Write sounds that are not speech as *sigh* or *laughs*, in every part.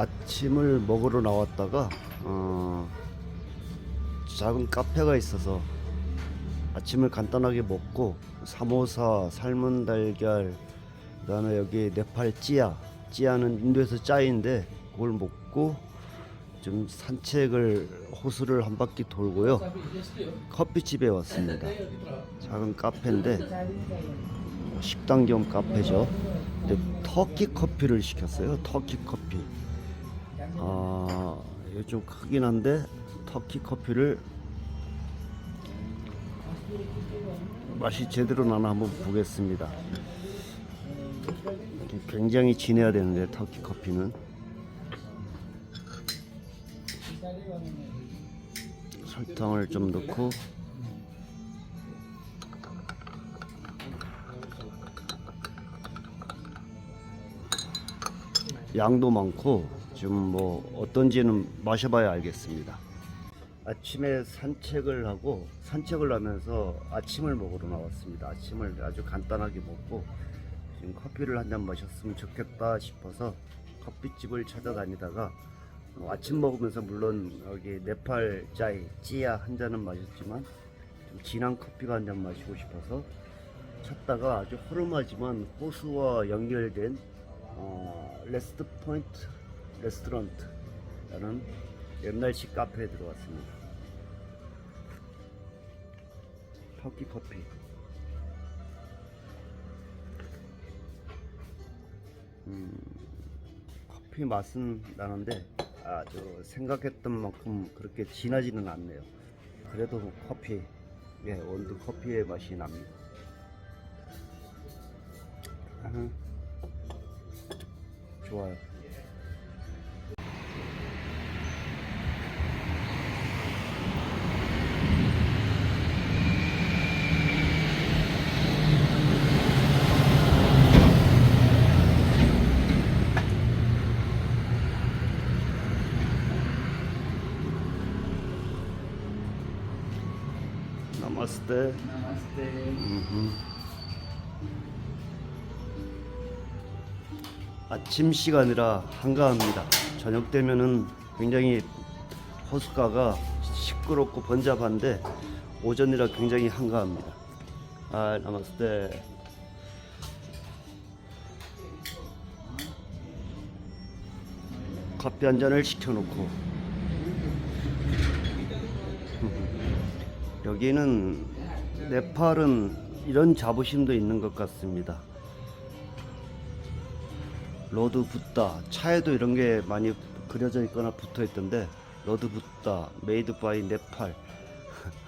아침을 먹으러 나왔다가 어, 작은 카페가 있어서 아침을 간단하게 먹고 사모사, 삶은 달걀, 그다음에 여기 네팔 찌야, 찌야는 인도에서 짜인데 그걸 먹고 좀 산책을 호수를 한 바퀴 돌고요. 커피집에 왔습니다. 작은 카페인데 식당 겸 카페죠. 근데 터키 커피를 시켰어요. 터키 커피. 아, 이거 좀 크긴 한데 터키 커피를 맛이 제대로 나나 한번 보겠습니다. 굉장히 진해야 되는데 터키 커피는. 설탕을 좀 넣고. 양도 많고 지금 뭐 어떤지는 마셔봐야 알겠습니다. 아침에 산책을 하고 산책을 하면서 아침을 먹으러 나왔습니다. 아침을 아주 간단하게 먹고 지금 커피를 한 잔 마셨으면 좋겠다 싶어서 커피집을 찾아다니다가 뭐 아침 먹으면서 물론 여기 네팔 짜이 찌야 한 잔은 마셨지만 좀 진한 커피가 한 잔 마시고 싶어서 찾다가 아주 허름하지만 호수와 연결된 어, 레스트 포인트 레스토랑트라는 옛날식 카페에 들어왔습니다. 터키 커피. 음, 커피 맛은 나는데 아주 생각했던 만큼 그렇게 진하지는 않네요. 그래도 커피, 예, 원두 커피의 맛이 납니다. 아하. 좋아요. 나마스테. 음흠. 아침 시간이라 한가합니다. 저녁 되면은 굉장히 호숫가가 시끄럽고 번잡한데 오전이라 굉장히 한가합니다. 아, 나마스테. 커피 한 잔을 시켜놓고 여기는 네팔은 이런 자부심도 있는 것 같습니다. 로드 붓다 차에도 이런 게 많이 그려져 있거나 붙어 있던데 로드 붓다 메이드 바이 네팔.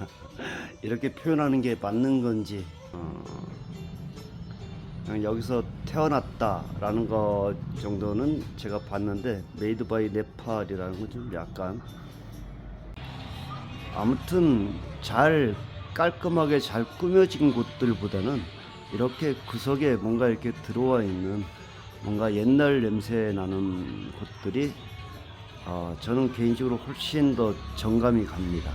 *laughs* 이렇게 표현하는 게 맞는 건지. 어, 여기서 태어났다라는 것 정도는 제가 봤는데 메이드 바이 네팔이라는 건 좀 약간 아무튼 잘 깔끔하게 잘 꾸며진 곳들보다는 이렇게 구석에 뭔가 이렇게 들어와 있는 뭔가 옛날 냄새 나는 곳들이 어, 저는 개인적으로 훨씬 더 정감이 갑니다.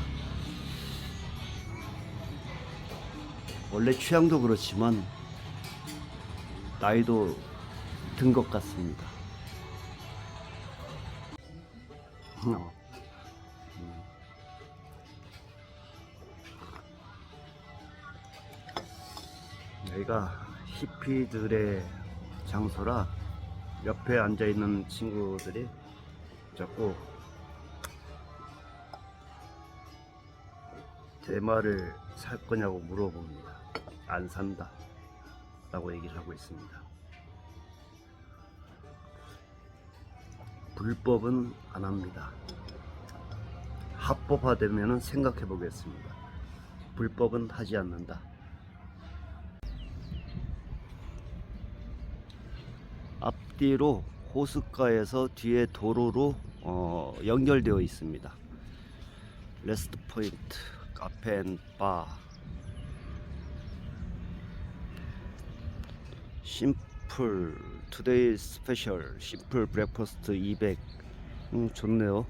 원래 취향도 그렇지만 나이도 든 것 같습니다. 여기가 히피들의 장소라 옆에 앉아 있는 친구들이 자꾸 대마를 살 거냐고 물어봅니다. 안 산다. 라고 얘기를 하고 있습니다. 불법은 안 합니다. 합법화되면 생각해 보겠습니다. 불법은 하지 않는다. 앞뒤로 호숫가에서 뒤에 도로로 어, 연결되어 있습니다. 레스트 포인트 카페 앤 바. 심플 투데이 스페셜 심플 브렉퍼스트 200 음, 좋네요.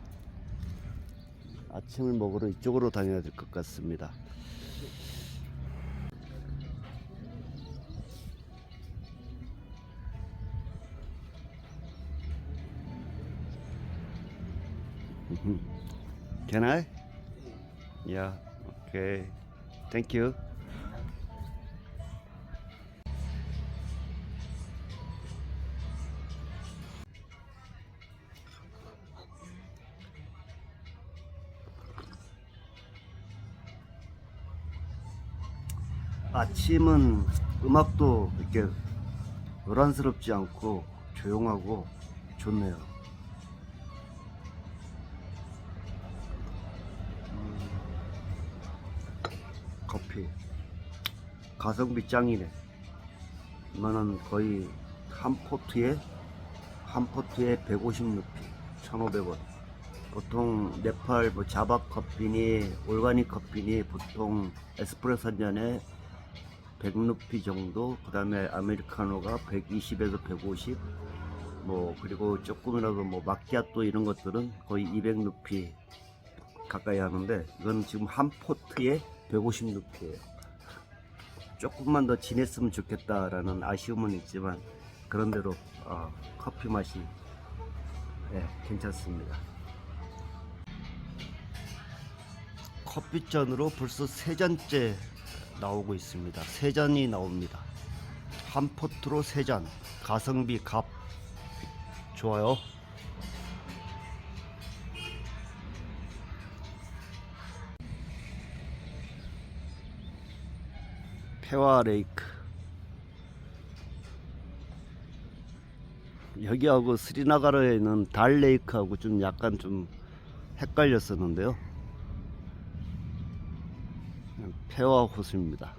아침을 먹으러 이쪽으로 다녀야 될 것 같습니다. Can I? Yeah. Okay. Thank you. 아침은 음악도 이렇게 요란스럽지 않고 조용하고 좋네요. 가성비 짱이네. 이거는 거의 한 포트에 한 포트에 150루피, 1,500원. 보통 네팔 뭐 자박 커피니 올가닉 커피니 보통 에스프레소 한 잔에 100루피 정도, 그 다음에 아메리카노가 120에서 150, 뭐, 그리고 조금이라도 뭐, 마키아또 이런 것들은 거의 200루피 가까이 하는데, 이건 지금 한 포트에 150루피예요 조금만 더 진했으면 좋겠다라는 아쉬움은 있지만, 그런대로, 어, 커피 맛이, 예, 괜찮습니다. 커피잔으로 벌써 세 잔째 나오고 있습니다. 세 잔이 나옵니다. 한 포트로 세 잔. 가성비 값. 좋아요. 페와 레이크. 여기하고 스리나가르에 있는 달 레이크하고 좀 약간 좀 헷갈렸었는데요. 페와 호수입니다.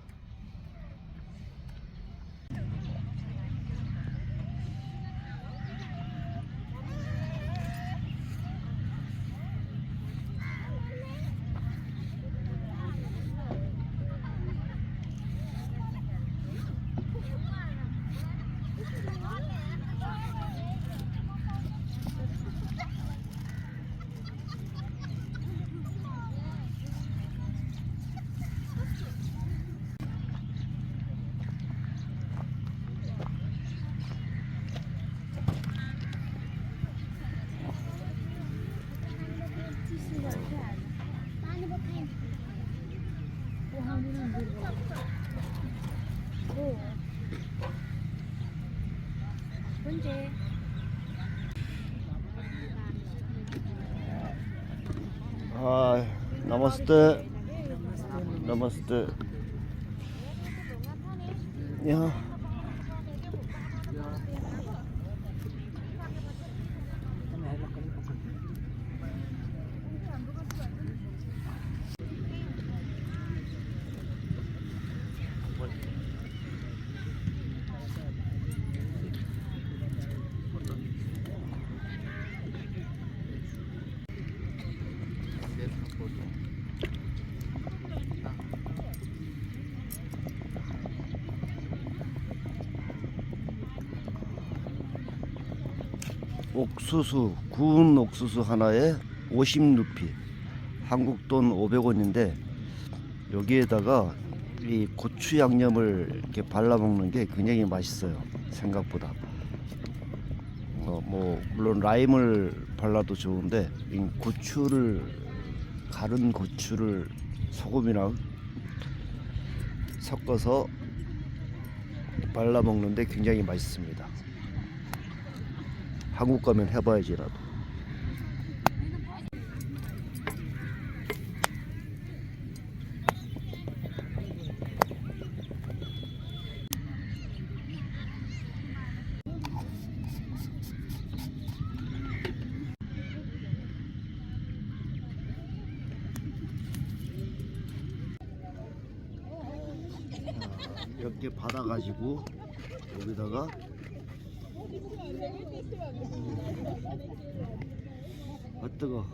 언제? 아, 나마스테. 나마스테. 야. 옥수수 구운 옥수수 하나에 50루피 한국 돈 500원인데 여기에다가 이 고추 양념을 이렇게 발라 먹는 게 굉장히 맛있어요 생각보다 어, 뭐 물론 라임을 발라도 좋은데 이 고추를 갈은 고추를 소금이랑 섞어서 발라 먹는데 굉장히 맛있습니다. 한국 가면 해봐야지라도. 이렇게 받아가지고 여기다가 아 뜨거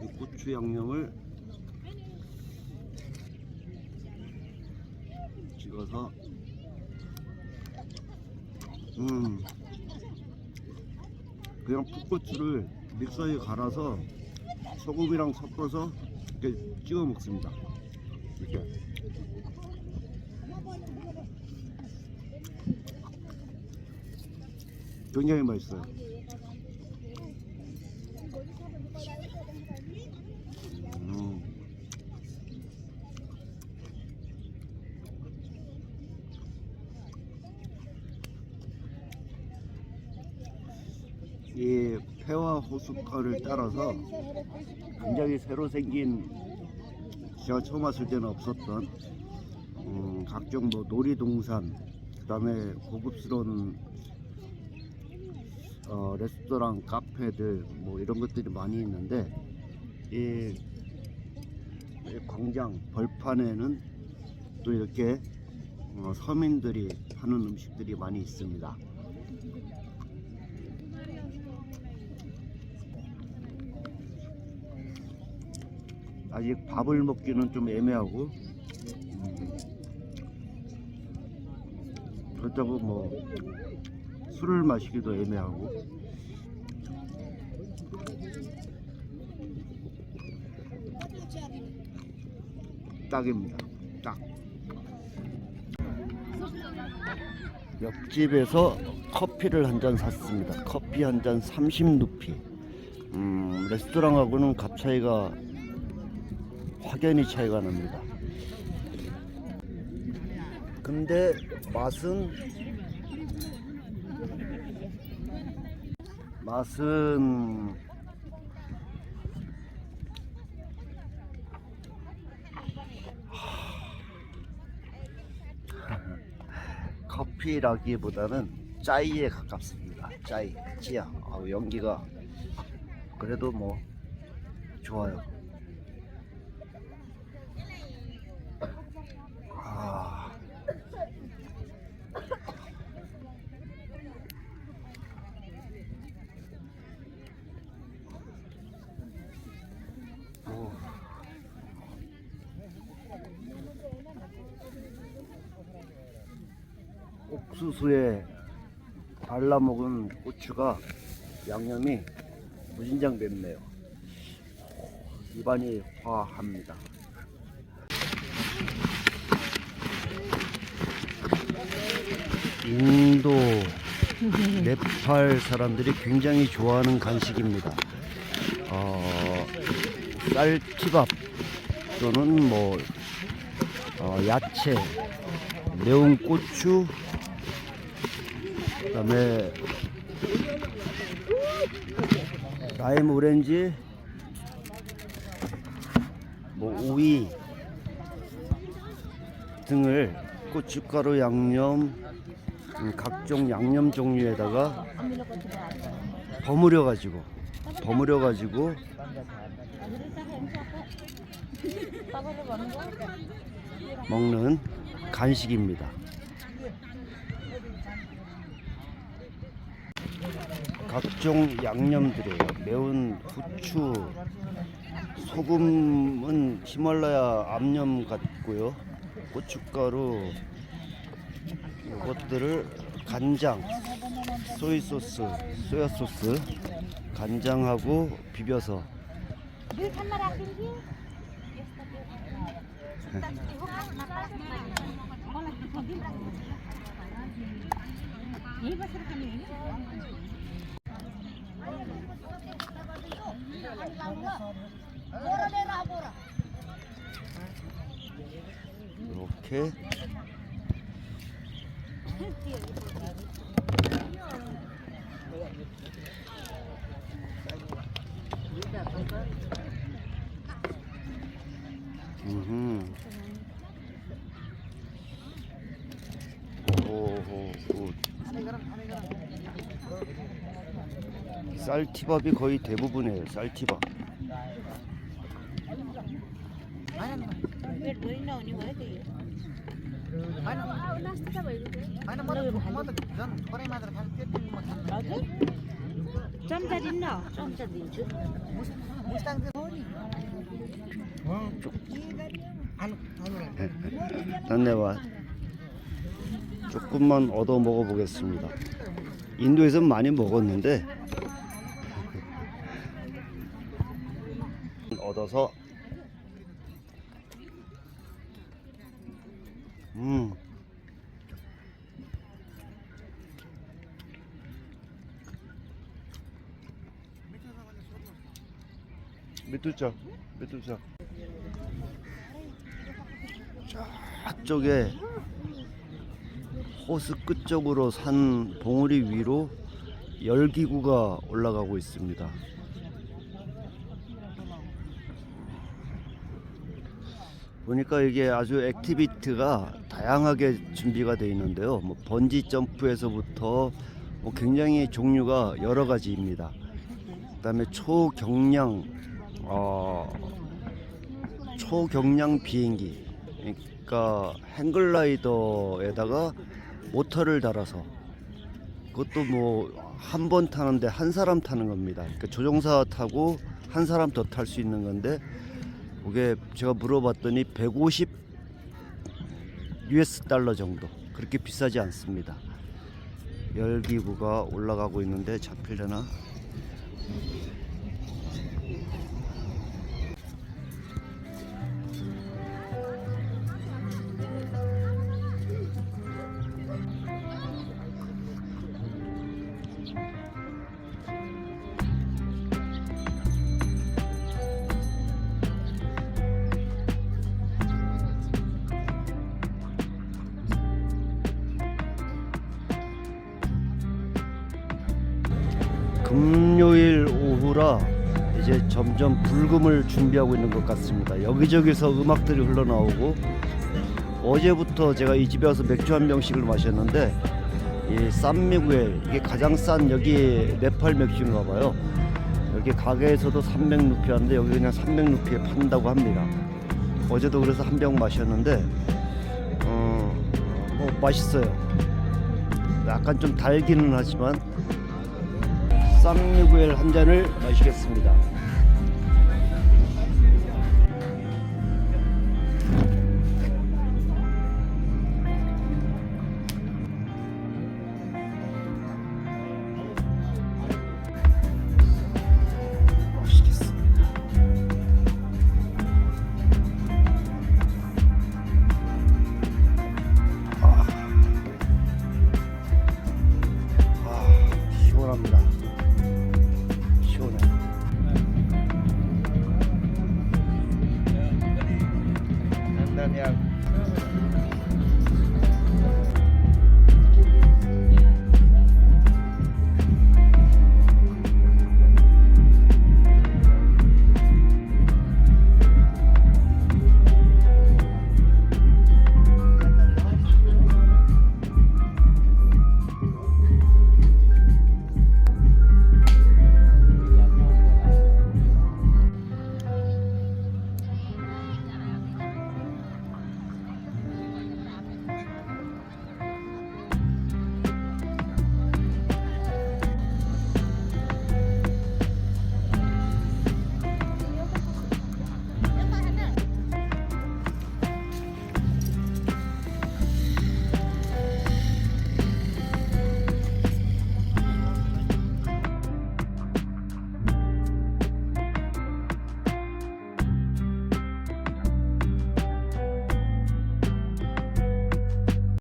이 고추 양념을 찍어서 음 그냥 풋고추를 믹서기에 갈아서 소금이랑 섞어서 이렇게 찍어 먹습니다. 이렇게 굉장히 맛있어요. 음. 이 폐와 호숫가를 따라서 굉장히 새로 생긴 제가 처음 왔을 때는 없었던 음, 각종 뭐 놀이동산 그 다음에 고급스러운 어, 레스토랑 카페들 뭐 이런 것들이 많이 있는데 이, 이 광장 벌판에는 또 이렇게 어, 서민들이 하는 음식들이 많이 있습니다. 아직 밥을 먹기는 좀 애매하고 음, 그렇다고 뭐 술을 마시기도 애매하고. 딱입니다. 딱. 옆집에서 커피를 한 잔 샀습니다. 커피 한 잔 30루피. 음, 레스토랑하고는 값 차이가 확연히 차이가 납니다. 근데 맛은 맛은 커피라기보다는 짜이에 가깝습니다. 짜이, 찌야. 아우, 연기가 그래도 뭐 좋아요. 아. 오. 옥수수에 발라먹은 고추가 양념이 무진장 맵네요. 입안이 화합니다. 인도, 네팔 사람들이 굉장히 좋아하는 간식입니다. 어, 쌀티밥 또는 뭐 어, 야채, 매운 고추, 그 다음에 라임 오렌지, 뭐 오이 등을 고춧가루 양념, 음, 각종 양념 종류에다가 버무려 가지고 버무려 가지고 먹는 간식입니다. 각종 양념들이에요. 매운 후추, 소금은 히말라야 암염 같고요. 고춧가루, 이것들을 간장, 소이 소스, 소야 소스, 간장하고 비벼서 이렇게. 음흠. 오호, 굿. 쌀티밥이 거의 대부분이에요. 쌀티밥. 난내와 조금만 얻어 먹어 보겠습니다. 인도에서 많이 먹었는데 얻어서. 음. 밑둘자 밑둘자. 저쪽에 호수 끝쪽으로 산 봉우리 위로 열기구가 올라가고 있습니다. 보니까 이게 아주 액티비티가 다양하게 준비가 되어 있는데요. 뭐 번지 점프에서부터 뭐 굉장히 종류가 여러 가지입니다. 그다음에 초경량 어, 초경량 비행기 그러니까 행글라이더에다가 모터를 달아서 그것도 뭐 한 번 타는데 한 사람 타는 겁니다. 그러니까 조종사 타고 한 사람 더 탈 수 있는 건데 그게 제가 물어봤더니 150 US 달러 정도 그렇게 비싸지 않습니다. 열기구가 올라가고 있는데 잡히려나? 금요일 오후라 이제 점점 불금을 준비하고 있는 것 같습니다. 여기저기서 음악들이 흘러나오고 어제부터 제가 이 집에 와서 맥주 한 병씩을 마셨는데 이 산미구엘 이게 가장 싼 여기 네팔 맥주인가 봐요. 여기 가게에서도 300루피 하는데 여기 그냥 300루피에 판다고 합니다. 어제도 그래서 한 병 마셨는데 어, 뭐 맛있어요. 약간 좀 달기는 하지만 쌈미구엘 한 잔을 마시겠습니다. 아, 아 시원합니다.